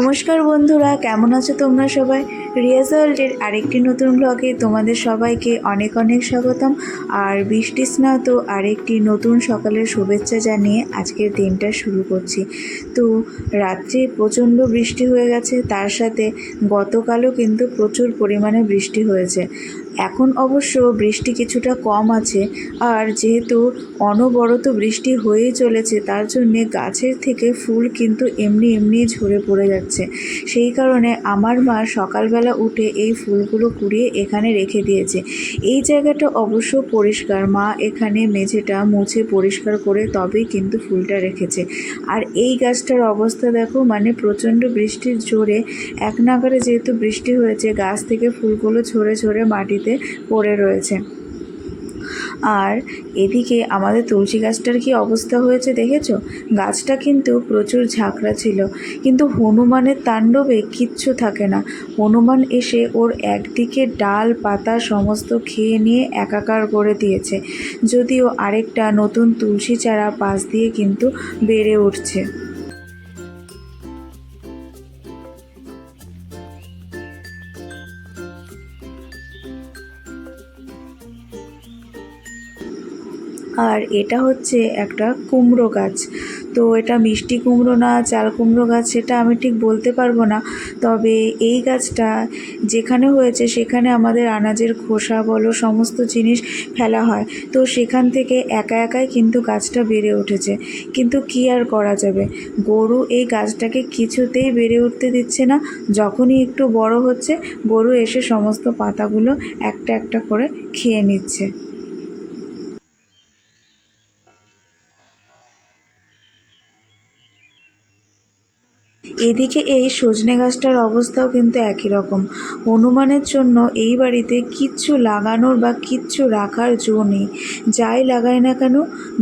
নমস্কার বন্ধুরা, কেমন আছো তোমরা সবাই? রিয়াজ আরেকটি নতুন ব্লগে তোমাদের সবাইকে অনেক অনেক স্বাগতম। আর বৃষ্টি স্নাত আরেকটি নতুন সকালের শুভেচ্ছা জানিয়ে আজকের দিনটা শুরু করছি। তো রাত্রে প্রচণ্ড বৃষ্টি হয়ে গেছে, তার সাথে গতকালও কিন্তু প্রচুর পরিমাণে বৃষ্টি হয়েছে। এখন অবশ্য বৃষ্টি কিছুটা কম আছে, আর যেহেতু অনবরত বৃষ্টি হয়েই চলেছে, তার জন্যে গাছের থেকে ফুল কিন্তু এমনি এমনি ঝরে পড়ে যাচ্ছে। সেই কারণে আমার মা সকালবেলা উঠে এই ফুলগুলো কুড়িয়ে এখানে রেখে দিয়েছে। এই জায়গাটা অবশ্য পরিষ্কার। মা এখানে মেঝেটা মুছে পরিষ্কার করে তবেই কিন্তু ফুলটা রেখেছে। আর এই গাছটার অবস্থা দেখো মানে প্রচণ্ড বৃষ্টির জোরে। এক নাগারে যেহেতু বৃষ্টি হয়েছে, গাছ থেকে ফুলগুলো ঝরে ঝরে মাটিতে পড়ে রয়েছে। আর এদিকে আমাদের তুলসী গাছটার কি অবস্থা হয়েছে দেখেছ? গাছটা কিন্তু প্রচুর ঝাঁকড়া ছিল। কিন্তু হনুমানের তাণ্ডবে কিচ্ছু থাকে না। হনুমান এসে ওর একদিকে ডাল, পাতা সমস্ত খেয়ে নিয়ে একাকার করে দিয়েছে। যদিও আরেকটা নতুন তুলসী চারা পাশ দিয়ে কিন্তু বেড়ে উঠছে। আর এটা হচ্ছে একটা কুমড়ো গাছ। তো এটা মিষ্টি কুমড়ো না, চাল কুমড়ো গাছ সেটা আমি ঠিক বলতে পারব না। তবে এই গাছটা যেখানে হয়েছে সেখানে আমাদের আনাজের খোসা বলো সমস্ত জিনিস ফেলা হয়। তো সেখান থেকে একা একাই কিন্তু গাছটা বেড়ে উঠেছে। কিন্তু কী আর করা যাবে? গরু এই গাছটাকে কিছুতেই বেড়ে উঠতে দিচ্ছে না। যখনই একটু বড় হচ্ছে, গরু এসে সমস্ত পাতাগুলো একটা একটা করে খেয়ে নিচ্ছে। এদিকে এই সজনে গাছটার অবস্থাও কিন্তু একই রকম। হনুমানের জন্য এই বাড়িতে কিচ্ছু লাগানোর বা কিচ্ছু রাখার জো নেই। যাই লাগায় না কেন,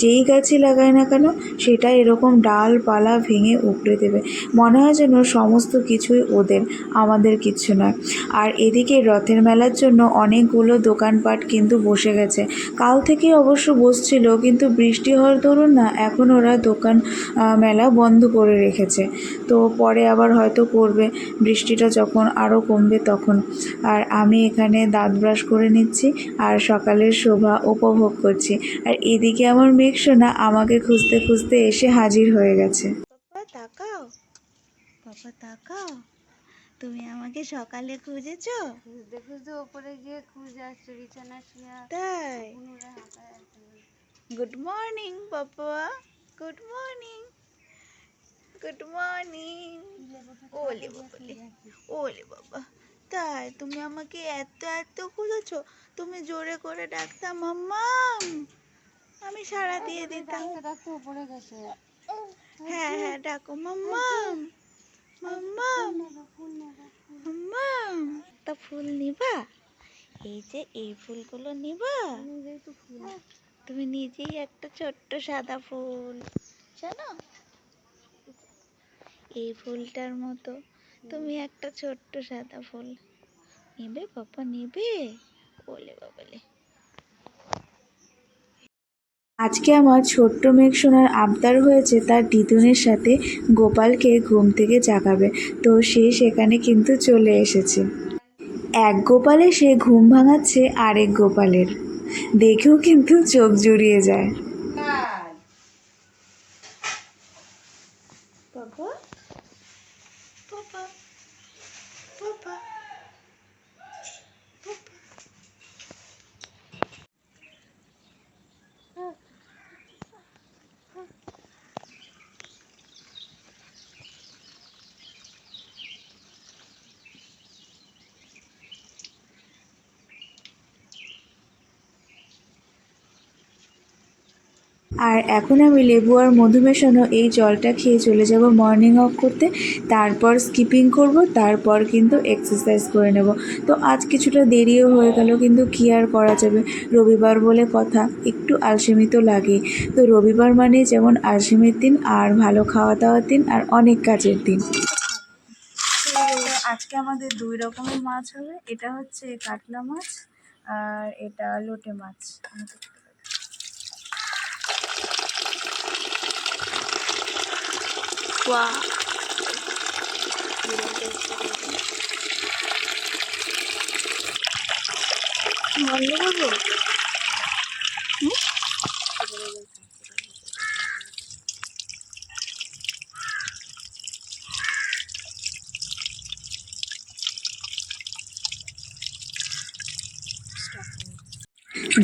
যেই গাছই লাগায় না কেন সেটা এরকম ডালপালা ভেঙে উপড়ে দেবে। মনে হয় যেন সমস্ত কিছুই ওদের, আমাদের কিচ্ছু নয়। আর এদিকে রথের মেলার জন্য অনেকগুলো দোকানপাট কিন্তু বসে গেছে। কাল থেকে অবশ্য বসছিল, কিন্তু বৃষ্টি হওয়ার দরুন না, এখন ওরা দোকান মেলা বন্ধ করে রেখেছে। তো পরে আবার হয়তো করবে বৃষ্টিটা যখন আরও কমবে তখন। আর আমি এখানে দাঁত ব্রাশ করে নিচ্ছি আর সকালের শোভা উপভোগ করছি। আর এদিকে আমার মেঘ সোনা আমাকে খুঁজতে খুঁজতে এসে হাজির হয়ে গেছে। তাকাও। পাপা তাকাও। তুমি আমাকে সকালে খুঁজেছো? খুঁজতে খুঁজতে ওপরে গিয়ে খুঁজে আসছে বিছানা শুয়ে তাই। Good morning papa. Good morning good morning ওলে বাবালে ওলে বাবা। তাই তুমি আমাকে এত এত খুঁজেছো? তুমি জোরে করে ডাকতাম মাম্মাম আমি সাড়া দিয়ে দিতাম। হ্যাঁ হ্যাঁ ডাকো মাম্মাম মাম্মাম মাম্মাম তা ফুল নিবা? এই যে এই ফুলগুলো নিবা? তুমি নিজেই একটা ছোট্ট সাদা ফুল। জানো এই ফুলটার মতো। তুমি একটা ছোট্ট সাদা ফুল। নেবে পাপা নেবে। বলে বাবালে আজকে আমার ছোট্ট মেঘ সোনার আবদার হয়েছে তার দিদুনের সাথে গোপালকে ঘুম থেকে জাগাবে। তো সে সেখানে কিন্তু চলে এসেছে। এক গোপালে সে ঘুম ভাঙাচ্ছে আরেক গোপালের। দেখেও কিন্তু চোখ জুড়িয়ে যায় বাবা বাবা বাবা আর এখন আমি লেবু আর মধু মেশানো এই জলটা খেয়ে চলে যাব মর্নিং ওয়াক করতে। তারপর স্কিপিং করব, তারপর কিন্তু এক্সারসাইজ করে নেব। তো আজ কিছুটা দেরিও হয়ে গেল, কিন্তু কী আর করা যাবে? রবিবার বলে কথা, একটু আলসেমি তো লাগে তো রবিবার মানে যেমন আলসেমির দিন, আর ভালো খাওয়া দাওয়ার দিন, আর অনেক কাজের দিন। আজকে আমাদের দুই রকমের মাছ হবে, এটা হচ্ছে কাতলা মাছ আর এটা লোটে মাছ। ওয়া বন্ধ করব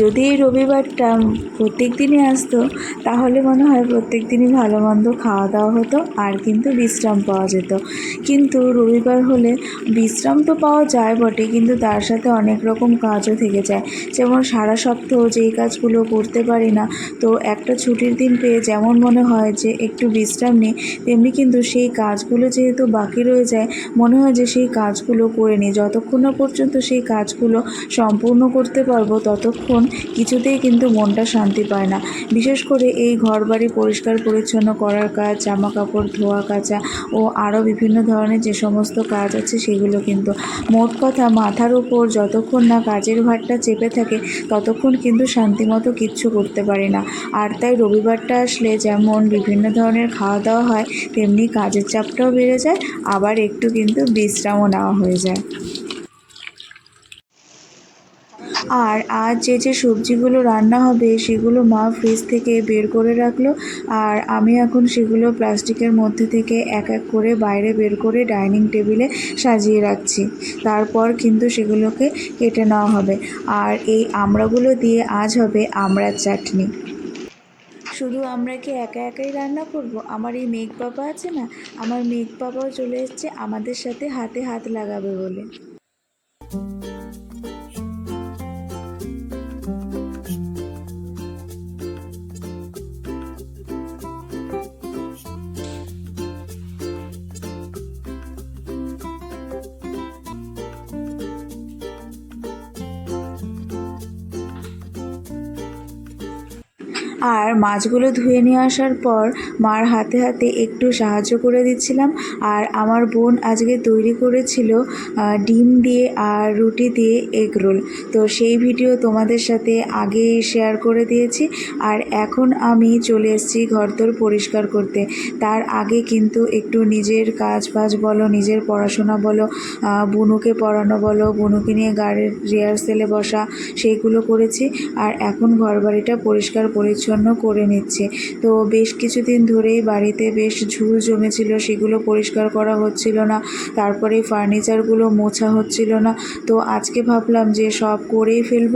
যদি এই রবিবারটা প্রত্যেক দিনই আসতো, তাহলে মনে হয় প্রত্যেক দিনই ভালো মন্দ খাওয়া দাওয়া হতো আর কিন্তু বিশ্রাম পাওয়া যেত। কিন্তু রবিবার হলে বিশ্রাম তো পাওয়া যায় বটে কিন্তু তার সাথে অনেক রকম কাজও থেকে যায়। যেমন সারা সপ্তাহ যেই কাজগুলো করতে পারি না, তো একটা ছুটির দিন পেয়ে যেমন মনে হয় যে একটু বিশ্রাম নিই, তেমনি কিন্তু সেই কাজগুলো যেহেতু বাকি রয়ে যায়, মনে হয় যে সেই কাজগুলো করে নিই। যতক্ষণ না পর্যন্ত সেই কাজগুলো সম্পূর্ণ করতে পারব, ততক্ষণ কিছুতেই কিন্তু মনটা শান্তি পায় না। বিশেষ করে এই ঘর বাড়ি পরিষ্কার পরিচ্ছন্ন করার কাজ জামা কাপড় ধোয়া, কাচা ও আরও বিভিন্ন ধরনের যে সমস্ত কাজ আছে সেগুলো কিন্তু। মোট কথা মাথার উপর যতক্ষণ না কাজের ভারটা চেপে থাকে, ততক্ষণ কিন্তু শান্তিমতো কিচ্ছু করতে পারি না। আর তাই রবিবারটা আসলে যেমন বিভিন্ন ধরনের খাওয়া দাওয়া হয়, তেমনি কাজের চাপটাও বেড়ে যায়, আবার একটু কিন্তু বিশ্রামও নেওয়া হয়ে যায়। আর আজ যে যে সবজিগুলো রান্না হবে সেগুলো মা ফ্রিজ থেকে বের করে রাখল। আর আমি এখন সেগুলো প্লাস্টিকের মধ্যে থেকে এক এক করে বাইরে বের করে ডাইনিং টেবিলে সাজিয়ে রাখছি। তারপর কিন্তু সেগুলোকে কেটে নেওয়া হবে। আর এই আমড়াগুলো দিয়ে আজ হবে আমড়ার চাটনি। শুধু আমরা কি একা একাই রান্না করব? আমার এই মেঘ বাবা আছে না? আমার মেঘ বাবাও চলে এসছে আমাদের সাথে হাতে হাত লাগাবে বলে। আর মাছগুলো ধুয়ে নিয়ে আসার পর মার হাতে হাতে একটু সাহায্য করে দিচ্ছিলাম। আর আমার বোন আজকে তৈরি করেছিল ডিম দিয়ে আর রুটি দিয়ে এগ রোল। তো সেই ভিডিও তোমাদের সাথে আগে শেয়ার করে দিয়েছি। আর এখন আমি চলে এসেছি ঘরদোর পরিষ্কার করতে। তার আগে কিন্তু একটু নিজের কাজ বাজ বলো, নিজের পড়াশোনা বলো বুনুকে পড়ানো বলো, বুনুকে নিয়ে গাড়ির রিহার্সেলে বসা, সেইগুলো করেছি। আর এখন ঘরবাড়িটা পরিষ্কার পরিচ্ছন্ন করে নিচ্ছে। তো বেশ কিছুদিন ধরেই বাড়িতে বেশ ঝুল জমেছিল, সেগুলো পরিষ্কার করা হচ্ছিল না, তারপরে ফার্নিচারগুলো মোছা হচ্ছিল না। তো আজকে ভাবলাম যে সব করেই ফেলব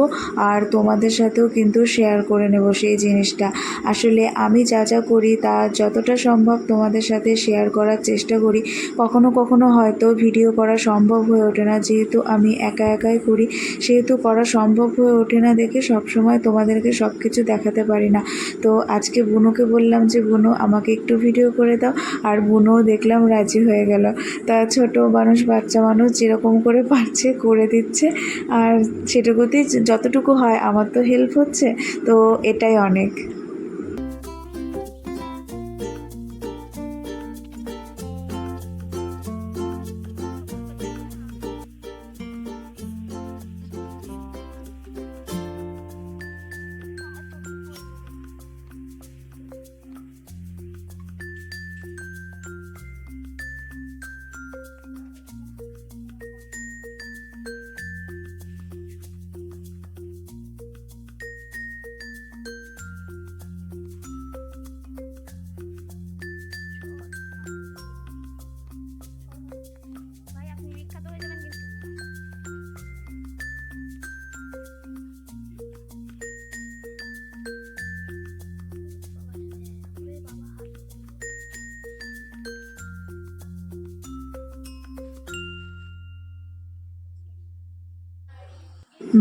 আর তোমাদের সাথেও কিন্তু শেয়ার করে নেব সেই জিনিসটা। আসলে আমি যা যা করি তা যতটা সম্ভব তোমাদের সাথে শেয়ার করার চেষ্টা করি। কখনো কখনো হয়তো ভিডিও করা সম্ভব হয়ে ওঠে না, যেহেতু আমি একা একাই করি। সেহেতু করা সম্ভব হয়ে ওঠে না দেখে সবসময় তোমাদেরকে সব কিছু দেখাতে পারি না। তো আজকে বুনুকে বললাম যে, বুনু, আমাকে একটু ভিডিও করে দাও। আর বুনুও দেখলাম রাজি হয়ে গেল। তা ছোট মানুষ, বাচ্চা মানুষ যেরকম করে পারছে করে দিচ্ছে। আর সেটুকুতেই যতটুকু হয়, আমার তো হেল্প হচ্ছে। তো এটাই অনেক।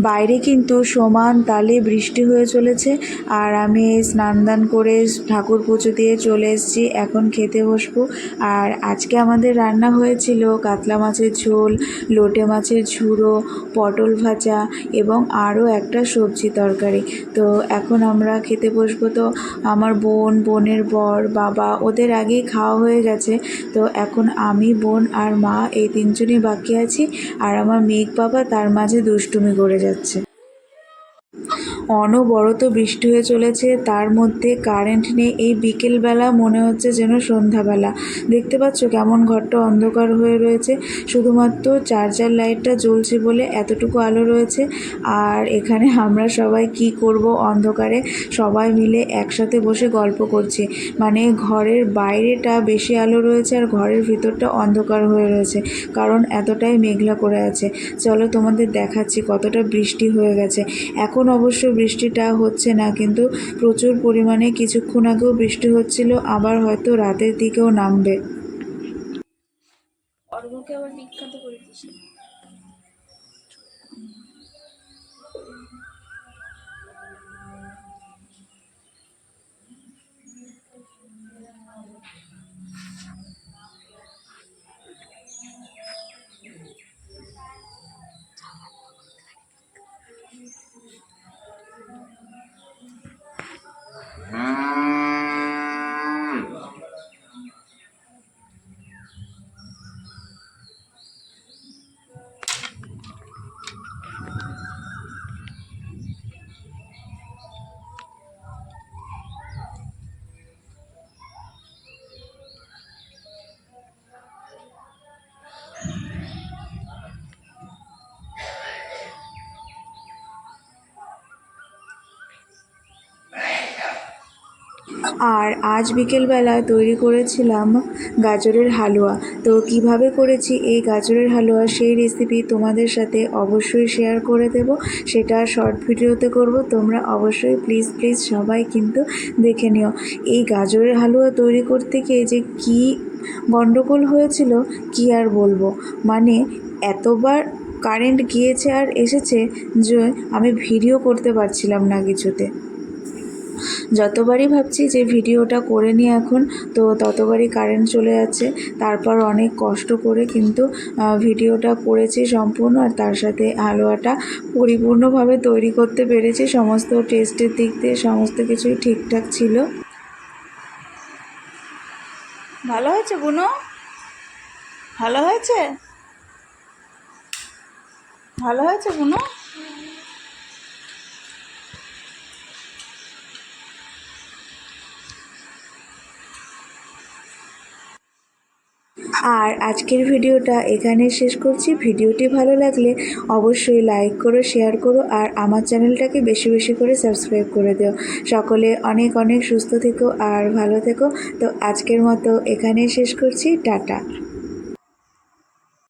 বাইরে কিন্তু সমান তালে বৃষ্টি হয়ে চলেছে। আর আমি স্নান দান করে ঠাকুর পুজো দিয়ে চলে এসেছি, এখন খেতে বসবো। আর আজকে আমাদের রান্না হয়েছিল কাতলা মাছের ঝোল, লোটে মাছের ঝুড়ো, পটল ভাজা এবং আরও একটা সবজি তরকারি। তো এখন আমরা খেতে বসবো। তো আমার বোন, বোনের বর, বাবা ওদের আগেই খাওয়া হয়ে গেছে। তো এখন আমি, বোন আর মা এই তিনজনই বাকি আছি। আর আমার মেঘ বাবা তার মাঝে দুষ্টুমি করে যাচ্ছে। অনবরত বৃষ্টি হয়ে চলেছে। তার মধ্যে কারেন্ট নেই। এই বিকেলবেলা মনে হচ্ছে যেন সন্ধ্যাবেলা। দেখতে পাচ্ছ কেমন ঘরটা অন্ধকার হয়ে রয়েছে। শুধুমাত্র চার্জার লাইটটা জ্বলছে বলে এতটুকু আলো রয়েছে। আর এখানে আমরা সবাই কি করব অন্ধকারে? সবাই মিলে একসাথে বসে গল্প করছি। মানে ঘরের বাইরেটা বেশি আলো রয়েছে আর ঘরের ভিতরটা অন্ধকার হয়ে রয়েছে। কারণ এতটাই মেঘলা করে আছে। চলো তোমাদের দেখাচ্ছি কতটা বৃষ্টি হয়ে গেছে। এখন অবশ্য বৃষ্টিটা হচ্ছে না, কিন্তু প্রচুর পরিমাণে কিছুক্ষণ আগেও বৃষ্টি হচ্ছিল, আবার হয়তো রাতের দিকেও নামবে। আবার বিখ্যাত আর আজ বিকেলবেলা তৈরি করেছিলাম গাজরের হালুয়া। তো কীভাবে করেছি এই গাজরের হালুয়া সেই রেসিপি তোমাদের সাথে অবশ্যই শেয়ার করে দেব। সেটা শর্ট ভিডিওতে করব। তোমরা অবশ্যই প্লিজ প্লিজ সবাই কিন্তু দেখে নিও। এই গাজরের হালুয়া তৈরি করতে গিয়ে যে কী গণ্ডগোল হয়েছিল, কি আর বলব? মানে এতবার কারেন্ট গিয়েছে আর এসেছে যে আমি ভিডিও করতে পারছিলাম না কিছুতে। যতবারই ভাবছি যে ভিডিওটা করে নিই এখন, তো ততবারই কারেন্ট চলে যাচ্ছে। তারপর অনেক কষ্ট করে কিন্তু ভিডিওটা করেছি সম্পূর্ণ আর তার সাথে হালুয়াটা পরিপূর্ণভাবে তৈরি করতে পেরেছি। সমস্ত টেস্টের দিক দিয়ে সমস্ত কিছুই ঠিকঠাক ছিল। ভালো হয়েছে বুনো? ভালো হয়েছে? ভালো হয়েছে বুনো? আর আজকের ভিডিওটা এখানে শেষ করছি। ভিডিওটি ভালো লাগলে অবশ্যই লাইক করো, শেয়ার করো আর আমার চ্যানেলটাকে বেশি বেশি করে সাবস্ক্রাইব করে দিও। সকলে অনেক অনেক সুস্থ থেকো আর ভালো থেকো। তো আজকের মতো এখানে শেষ করছি। টাটা।